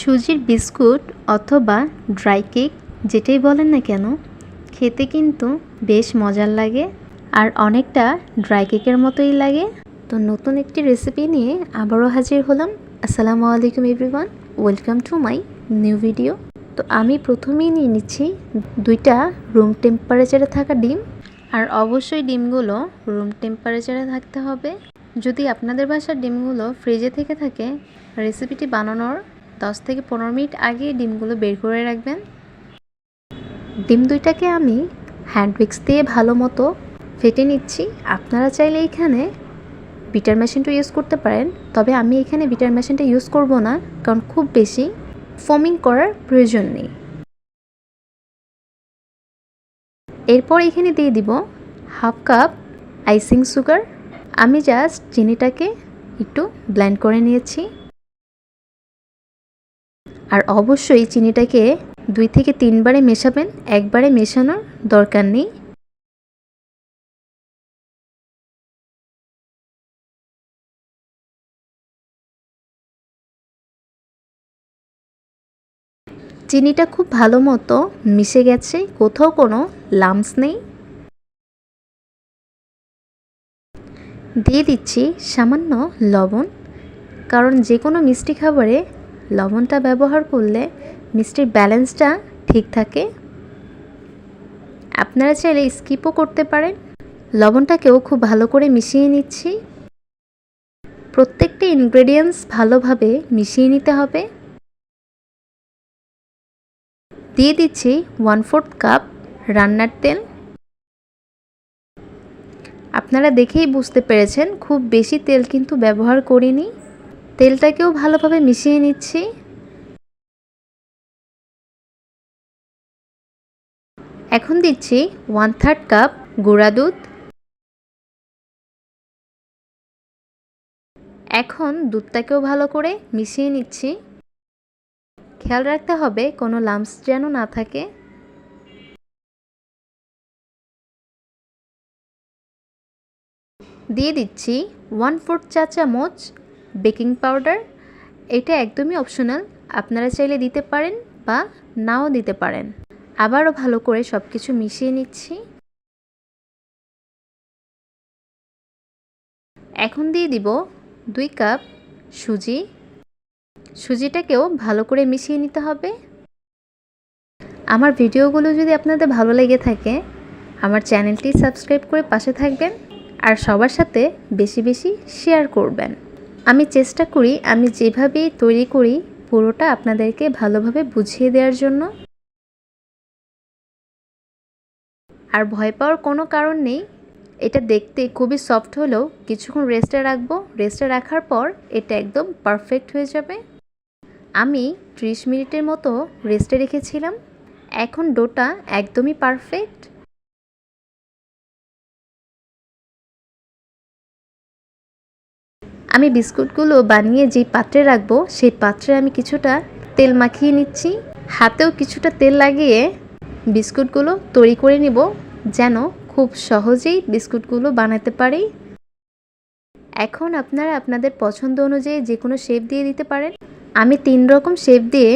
সুজির বিস্কুট অথবা dry cake, যেটাই বলেন না কেন, খেতে কিন্তু বেশ মজার লাগে আর অনেকটা ড্রাই কেকের মতোই লাগে। তো নতুন একটি রেসিপি নিয়ে আবারও হাজির হলাম। আসসালামু আলাইকুম everyone welcome to my new video তো আমি প্রথমেই নিয়ে নিচ্ছি দুইটা রুম টেম্পারেচারে থাকা ডিম। আর অবশ্যই ডিমগুলো রুম টেম্পারেচারে থাকতে হবে। যদি আপনাদের বাসার ডিমগুলো ফ্রিজে থেকে থাকে রেসিপিটি বানানোর দশ থেকে পনেরো মিনিট আগে ডিমগুলো বের করে রাখবেন। ডিম দুইটাকে আমি হ্যান্ড উইক্স দিয়ে ভালো মতো ফেটে নিচ্ছি। আপনারা চাইলে এখানে বিটার মেশিনটা ইউজ করতে পারেন, তবে আমি এখানে বিটার মেশিনটা ইউজ করব না, কারণ খুব বেশি ফোমিং করার প্রয়োজন নেই। এরপর এখানে দিয়ে দিব হাফ কাপ আইসিং সুগার আমি জাস্ট চিনিটাকে একটু ব্লেন্ড করে নিয়েছি। আর অবশ্যই চিনিটাকে দুই থেকে তিনবারে মেশাবেন, একবারে মেশানোর দরকার নেই। চিনিটা খুব ভালো মতো মিশে গেছে, কোথাও কোনো লামস নেই। দিয়ে দিচ্ছি সামান্য লবণ, কারণ যে কোনো মিষ্টি খাবারে লবণটা ব্যবহার করলে মিষ্টির ব্যালেন্সটা ঠিক থাকে। আপনারা চাইলে স্কিপও করতে পারেন। লবণটাকেও খুব ভালো করে মিশিয়ে নিচ্ছি। প্রত্যেকটা ইনগ্রেডিয়েন্টস ভালোভাবে মিশিয়ে নিতে হবে। দিয়ে দিচ্ছি ওয়ান ফোর্থ কাপ রান্নার তেল। আপনারা দেখেই বুঝতে পেরেছেন, খুব বেশি তেল কিন্তু ব্যবহার করিনি। তেলটাকেও ভালোভাবে মিশিয়ে নিচ্ছি। এখন দিচ্ছি ওয়ান থার্ড কাপ গুঁড়া দুধ। এখন দুধটাকেও ভালো করে মিশিয়ে নিচ্ছি। খেয়াল রাখতে হবে কোনো লাম্পস যেন না থাকে। দিয়ে দিচ্ছি ওয়ান ফোর্থ চা চামচ বেকিং পাউডার, এটা একদমই অপশনাল। আপনারা চাইলে দিতে পারেন বা নাও দিতে পারেন। আবারও ভালো করে সব কিছু মিশিয়ে নিচ্ছি। এখন দিয়ে দিব দুই কাপ সুজি। সুজিটাকেও ভালো করে মিশিয়ে নিতে হবে। আমার ভিডিওগুলো যদি আপনাদের ভালো লেগে থাকে, আমার চ্যানেলটি সাবস্ক্রাইব করে পাশে থাকবেন আর সবার সাথে বেশি বেশি শেয়ার করবেন। আমি চেষ্টা করি, আমি যেভাবে তৈরি করি পুরোটা আপনাদেরকে ভালোভাবে বুঝিয়ে দেওয়ার জন্য। আর ভয় পাওয়ার কোনো কারণ নেই। এটা দেখতে খুবই সফট হলেও কিছুক্ষণ রেস্টে রাখব। রেস্টে রাখার পর এটা একদম পারফেক্ট হয়ে যাবে। আমি ত্রিশ মিনিটের মতো রেস্টে রেখেছিলাম। এখন ডোটা একদমই পারফেক্ট আমি বিস্কুটগুলো বানিয়ে যেই পাত্রে রাখব, সেই পাত্রে আমি কিছুটা তেল মাখিয়ে নিচ্ছি। হাতেও কিছুটা তেল লাগিয়ে বিস্কুটগুলো তৈরি করে নিব, যেন খুব সহজেই বিস্কুটগুলো বানাতে পারি। এখন আপনারা আপনাদের পছন্দ অনুযায়ী যে কোনো শেপ দিয়ে দিতে পারেন। আমি তিন রকম শেপ দিয়ে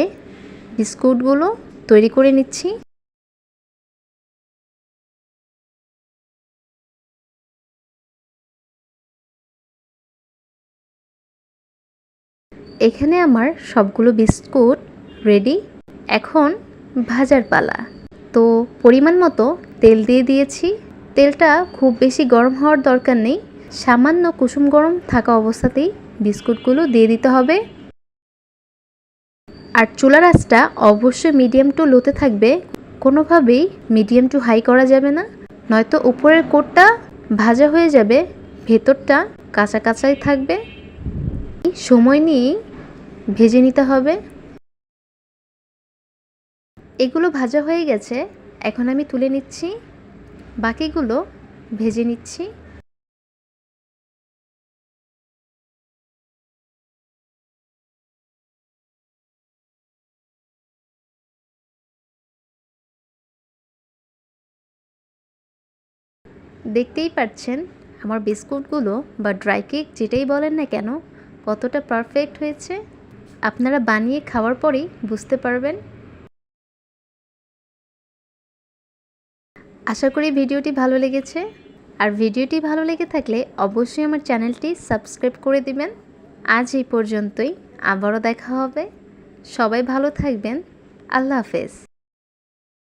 বিস্কুটগুলো তৈরি করে নিচ্ছি। এখানে আমার সবগুলো বিস্কুট রেডি এখন ভাজার পালা। তো পরিমাণ মতো তেল দিয়ে দিয়েছি। তেলটা খুব বেশি গরম হওয়ার দরকার নেই। সামান্য কুসুম গরম থাকা অবস্থাতেই বিস্কুটগুলো দিয়ে দিতে হবে। আর চুলার আঁচটা অবশ্যই মিডিয়াম টু লোতে থাকবে। কোনোভাবেই মিডিয়াম টু হাই করা যাবে না। নয়তো উপরের কোটটা ভাজা হয়ে যাবে। ভেতরটা কাঁচা কাঁচাই থাকবে। সময় নিয়ে ভেজে নিতে হবে। এগুলো ভাজা হয়ে গেছে। এখন আমি তুলে নিচ্ছি। বাকিগুলো ভেজে নিচ্ছি। দেখতেই পাচ্ছেন, আমার বিস্কুটগুলো বা ড্রাই কেক যেটাই বলেন না কেন, কতটা পারফেক্ট হয়েছে। আপনারা বানিয়ে খাওয়ার পরেই বুঝতে পারবেন। আশা করি ভিডিওটি ভালো লেগেছে। আর ভিডিওটি ভালো লেগে থাকলে অবশ্যই আমার চ্যানেলটি সাবস্ক্রাইব করে দিবেন। আজ এই পর্যন্তই, আবারও দেখা হবে। সবাই ভালো থাকবেন। আল্লাহ হাফেজ।